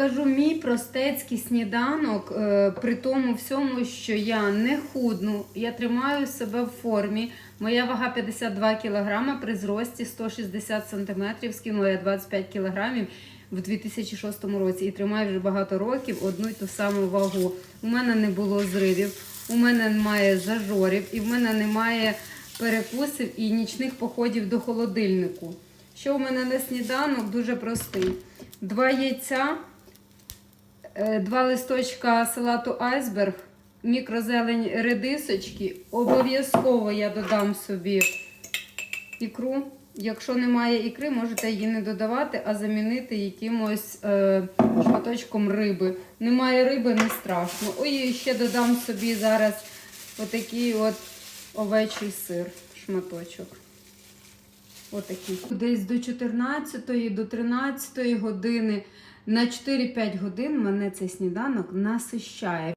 Кажу, мій простецький сніданок, е, при тому всьому, що я не худну, я тримаю себе в формі. Моя вага 52 кг при зрості 160 см, скинула я 25 кг в 2006 році і тримаю вже багато років одну й ту саму вагу. У мене не було зривів, у мене немає зажорів, і в мене немає перекусів і нічних походів до холодильнику. Що у мене на сніданок дуже простий: два яйця. Е, Два листочка салату айсберг, мікрозелень редисочки. Обов'язково я додам собі ікру. Якщо немає ікри, можете її не додавати, а замінити якимось е, шматочком риби. Немає риби, не страшно. Ой, ще додам собі зараз отакий от овечий сир, шматочок. Отакий. Десь до 14 до 13 години на 4-5 годин мене цей сніданок насищає.